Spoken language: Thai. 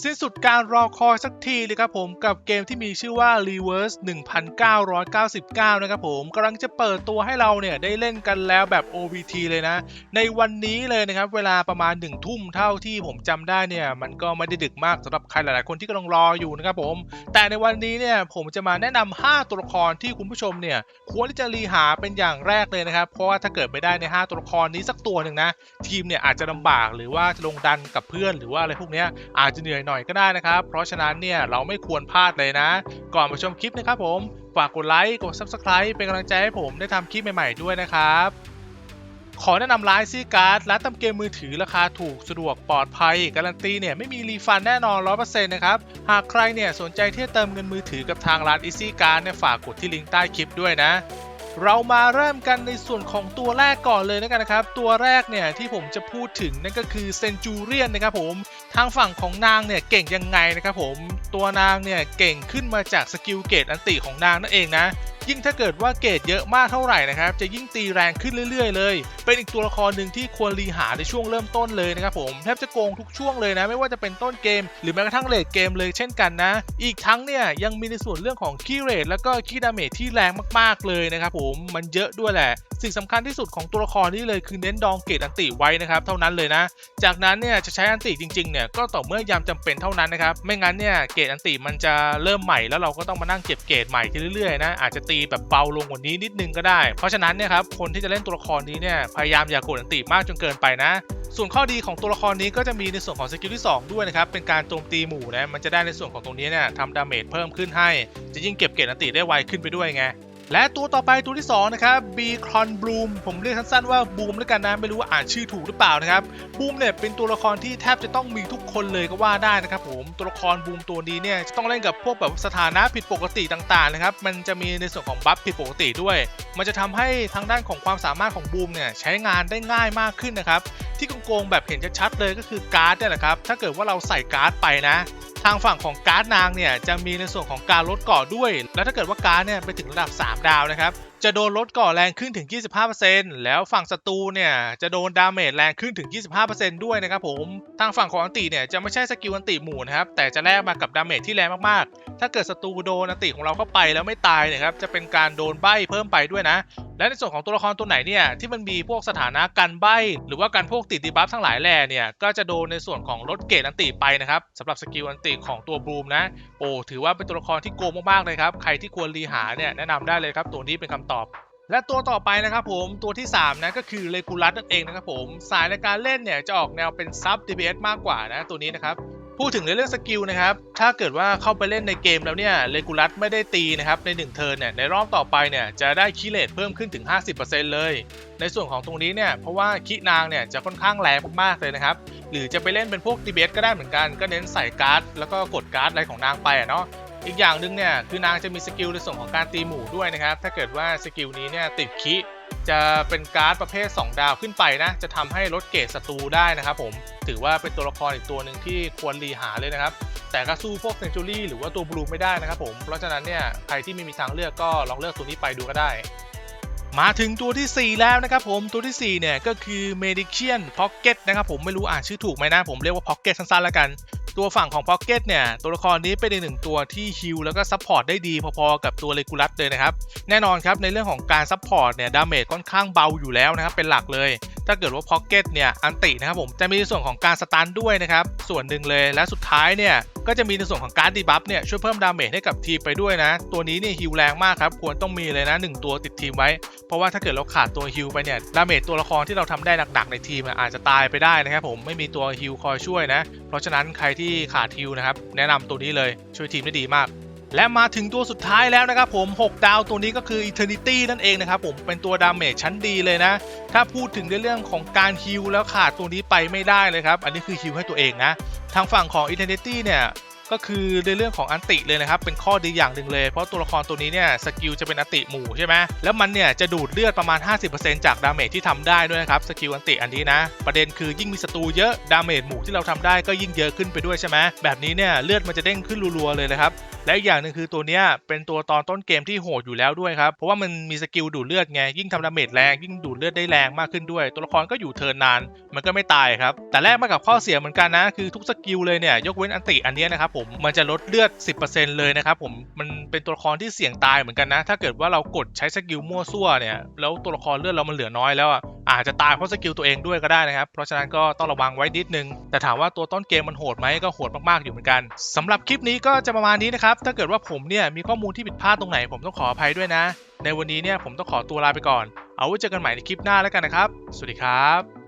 สิ้นสุดการรอคอยสักทีเลยครับผมกับเกมที่มีชื่อว่า Reverse 1999 นะครับผมกำลังจะเปิดตัวให้เราเนี่ยได้เล่นกันแล้วแบบ OVT เลยนะ ในวันนี้เลยนะครับ เวลาประมาณ 1 ทุ่มเท่าที่ผมจำได้เนี่ย มันก็ไม่ได้ดึกมากสำหรับใครหลาย ๆ คนที่กำลังรออยู่นะครับผม แต่ในวันนี้เนี่ยผมจะมาแนะนำ5ตัวละครที่คุณผู้ชมเนี่ยควรที่จะรีหาเป็นอย่างแรกเลยนะครับเพราะว่าถ้าเกิดไม่ได้ใน 5 ตัวละครนี้สักตัวหนึ่งนะทีมเนี่ยอาจจะลำบากหรือว่าจะลงดันกับเพื่อนหรือว่าอะไรพวกนี้อาจจะเหนื่อยหน่อยก็ได้นะครับ เพราะฉะนั้นเนี่ยเราไม่ควรพลาดเลยนะ ก่อนไปชมคลิปนะครับผม ฝากกดไลค์ กด Subscribe เป็นกำลังใจให้ผมได้ทำคลิปใหม่ๆด้วยนะครับขอแนะนำร้านซีการ์ดร้านทำเกมมือถือราคาถูกสะดวกปลอดภัย การันตีเนี่ยไม่มีรีฟันแน่นอน 100%นะครับ หากใครเนี่ยสนใจที่จะเติมเงินมือถือกับทางร้าน Easy Card เนี่ยฝากกดที่ลิงก์ใต้คลิปด้วยนะ เรามาเริ่มกันในส่วนของตัวแรกก่อนเลยนะกันนะครับ ตัวแรกเนี่ยที่ผมจะพูดถึงนั่นก็คือเซนจูเรียนนะครับผม ทางฝั่งของนางเนี่ยเก่งยังไงนะครับผมตัวนางเนี่ยเก่งขึ้นมาจากสกิลเกตอันติของนางนั่นเองนะ ยิ่งถ้าเกิดว่าเกรดเยอะมากเท่าไหร่นะครับจะยิ่งตีแรงขึ้นเรื่อยๆ เลย เป็นอีกตัวละครหนึ่งที่ควรรีหาในช่วงเริ่มต้นเลยนะครับผมแทบจะโกงทุกช่วงเลยนะไม่ว่าจะเป็นต้นเกม หรือแม้กระทั่งเลดเกมเลยเช่นกันนะ อีกทั้งเนี่ยยังมีในส่วนเรื่องของคีย์เรทแล้วก็คีย์ดาเมจที่แรงมากๆเลยนะครับผมมันเยอะด้วยแหละสิ่งสำคัญที่สุดของตัวละครนี้เลยคือเน้นดองเกรดอันติไว้นะครับเท่านั้นเลยนะ จากนั้นเนี่ยจะใช้อันติจริงๆเนี่ยก็ต่อเมื่อยามจำเป็นเท่านั้นนะครับไม่งั้นเนี่ยเกรดอันติมันจะเริ่มใหม่แล้วเราก็ต้องมานั่งเก็บเกรดใหม่เรื่อยๆนะอาจจะตีแบบเบาลงกว่านี้นิดนึงก็ได้ เพราะฉะนั้นเนี่ยครับคนที่จะเล่นตัวละครนี้เนี่ยพยายามอย่ากดอันตีมากจนเกินไปนะ ส่วนข้อดีของตัวละครนี้ก็จะมีในส่วนของสกิลที่ 2 ด้วยนะครับ เป็นการโจมตีหมู่นะมันจะได้ในส่วนของตรงนี้เนี่ยทำดาเมจเพิ่มขึ้นให้ จะยิ่งเก็บเกรดอันตีได้ไวขึ้นไปด้วยไง และตัวต่อไปตัวที่ 2 นะครับบีคอนบลูมผมเรียกสั้นๆว่าบูมแล้วกันนะไม่รู้ว่าอ่านชื่อถูกหรือเปล่านะครับบูมเนี่ยเป็นตัวละครที่แทบจะต้องมีทุกคนเลยก็ว่าได้นะครับผมตัวละครบูมตัวนี้เนี่ยจะต้องเล่นกับพวกแบบสถานะผิดปกติต่างๆนะครับมันจะมีในส่วนของบัฟผิดปกติด้วย มันจะทำให้ทางด้านของความสามารถของบูมเนี่ยใช้งานได้ง่ายมากขึ้นนะครับที่โกงๆแบบเห็นชัดๆเลยก็คือการ์ดเนี่ยแหละครับถ้าเกิดว่าเราใส่การ์ดไปนะ ทางฝั่งของการ์ดนางเนี่ยจะมีในส่วนของการลดเกาะด้วย แล้วถ้าเกิดว่าการ์ดเนี่ยไปถึงระดับ 3 ดาวนะครับ จะโดนลดกาะแรงขึ้นถึง 25%แล้วฝั่งศัตรูเนี่ยจะโดนดาเมจแรงขึ้นถึง 25%ด้วยนะครับผมทางฝั่งของอันติเนี่ยจะไม่ใช่สกิลอันติหมู่นะครับแต่จะแลกมากับดาเมจที่แรงมากๆ ถ้าเกิดศัตรูโดนอันติของเราเข้าไปแล้วไม่ตายนี่ยครับจะเป็นการโดนใบ้เพิ่มไปด้วยนะ และในส่วนของตัวละครตัวไหนเนี่ยที่มันมีพวกสถานะกันใบหรือว่าการพวกติดดีบัฟทั้งหลายแหล่เนี่ยก็จะโดนในส่วนของลดเกรดอันติไปนะครับสำหรับสกิลอันติของตัวบลูมนะโอ้ถือว่าเป็นตัวละครที่โกงมากๆเลยครับใครที่ควรรีหาเนี่ยแนะนำได้เลยครับตัวนี้เป็นคำตอบและตัวต่อไปนะครับผมตัวที่ 3 นะก็คือเลกูลัสนั่นเองนะครับผมสายในการเล่นเนี่ยจะออกแนวเป็นซับ DPS มากกว่านะตัวนี้นะครับพูดถึงในเรื่องสกิลนะครับถ้าเกิดว่าเข้าไปเล่นในเกมแล้วเนี่ยเลกูลัสไม่ได้ตีนะครับใน1เทิร์นเนี่ยในรอบต่อไปเนี่ยจะได้คิเลตเพิ่มขึ้นถึง 50%เลย ในส่วนของตรงนี้เนี่ยเพราะว่าคินางเนี่ยจะค่อนข้างแรงมากๆเลยนะครับหรือจะไปเล่นเป็นพวกดีเบสก็ได้เหมือนกันก็เน้นใส่การ์ดแล้วก็กดการ์ดอะไรของนางไปอะเนาะ อีกอย่างหนึ่งเนี่ยคือนางจะมีสกิลในส่วนของการตีหมู่ด้วยนะครับ ถ้าเกิดว่าสกิลนี้เนี่ยติดคิจะเป็นการ์ดประเภท 2 ดาวขึ้นไปนะ จะทำให้ลดเกรดศัตรูได้นะครับผม ถือว่าเป็นตัวละครอีกตัวหนึ่งที่ควรรีหาเลยนะครับ แต่ก็สู้พวกเซนจูรี่หรือว่าตัวบลูไม่ได้นะครับผม เพราะฉะนั้นเนี่ยใครที่ไม่มีทางเลือกก็ลองเลือกตัวนี้ไปดูก็ได้ มาถึงตัวทีสี่4 แล้วนะครับผม ตัวที่ 4 เนี่ยก็คือ Medician Pocket นะครับผม ไม่รู้อ่านชื่อถูกไหมนะ ผมเรียกว่า Pocket สั้นๆแล้วกัน ตัวฝั่งของพ็อกเก็ตเนี่ย ตัวละครนี้เป็นอีกหนึ่งตัวที่ฮิลแล้วก็ซัพพอร์ตได้ดีพอๆกับตัวเลกูลัสเลยนะครับ แน่นอนครับในเรื่องของการซัพพอร์ตเนี่ยดาเมจค่อนข้างเบาอยู่แล้วนะครับเป็นหลักเลย ถ้าเกิดว่า Pocket เนี่ยอันตินะครับผมจะมีในส่วนของการสตันด้วยนะครับส่วนหนึ่งเลยและสุดท้ายเนี่ยก็จะมีในส่วนของการดีบัฟเนี่ยช่วยเพิ่มดาเมจให้กับทีมไปด้วยนะ ตัวนี้เนี่ยฮิลแรงมากครับควรต้องมีเลยนะหนึ่งตัวติดทีมไว้ เพราะว่าถ้าเกิดเราขาดตัวฮิลไปเนี่ยดาเมจตัวละครที่เราทำได้หนักๆในทีมอาจจะตายไปได้นะครับผมไม่มีตัวฮิลคอยช่วยนะ เพราะฉะนั้นใครที่ขาดฮิลนะครับแนะนำตัวนี้เลยช่วยทีมได้ดีมาก และมาถึงตัวสุดท้ายแล้วนะครับผม 6 ดาวตัวนี้ก็คือ Eternity นั่นเองนะครับผมเป็นตัวดาเมจชั้นดีเลยนะ ถ้าพูดถึงในเรื่องของการฮิลแล้วขาดตัวนี้ไปไม่ได้เลยครับ อันนี้คือฮิลให้ตัวเองนะ ทางฝั่งของ Eternity เนี่ย ก็คือในเรื่องของอันติเลยนะครับ เป็นข้อดีอย่างหนึ่งเลย เพราะตัวละครตัวนี้เนี่ยสกิลจะเป็นอันติหมู่ใช่ไหมแล้วมันเนี่ยจะดูดเลือดประมาณ 50%จากดาเมจที่ทำได้ด้วยนะครับสกิลอันติอันนี้นะ ประเด็นคือยิ่งมีศัตรูเยอะดาเมจหมู่ที่เราทำได้ก็ยิ่งเยอะขึ้นไปด้วยใช่ไหมแบบนี้เนี่ยเลือดมันจะเด้งขึ้นรัวๆเลยนะครับและอีกอย่างหนึ่งคือตัวเนี้ยเป็นตัวตอนต้นเกมที่โหดอยู่แล้วด้วยครับ เพราะว่ามันมีสกิลดูดเลือดไง ยิ่งทำดาเมจแรงยิ่งดูดเลือดได้แรงมากขึ้นด้วย ตัวละครก็อยู่เทิร์นนาน มันก็ไม่ตายครับ แต่แรกมากับข้อเสียเหมือนกันนะ คือทุกสกิลเลยเนี่ย ยกเว้นอันติอันนี้นะครับผมมันจะลดเลือด 10%เลยนะครับผมมันเป็นตัวละครที่เสี่ยงตายเหมือนกันนะ ถ้าเกิดว่าเรากดใช้สกิลมั่วซั่วเนี่ยแล้วตัวละครเลือดเรามันเหลือน้อยแล้วอะอาจจะตายเพราะสกิลตัวเองด้วยก็ได้นะครับ เพราะฉะนั้นก็ต้องระวังไว้นิดนึง แต่ถามว่าตัวต้นเกมมันโหดไหมก็โหดมากๆอยู่เหมือนกันสำหรับคลิปนี้ก็จะประมาณนี้นะครับถ้าเกิดว่าผมเนี่ยมีข้อมูลที่ผิดพลาดตรงไหนผมต้องขออภัยด้วยนะ ในวันนี้เนี่ยผมต้องขอตัวลาไปก่อน เอาไว้เจอกันใหม่ในคลิปหน้าแล้วกันนะครับ สวัสดีครับ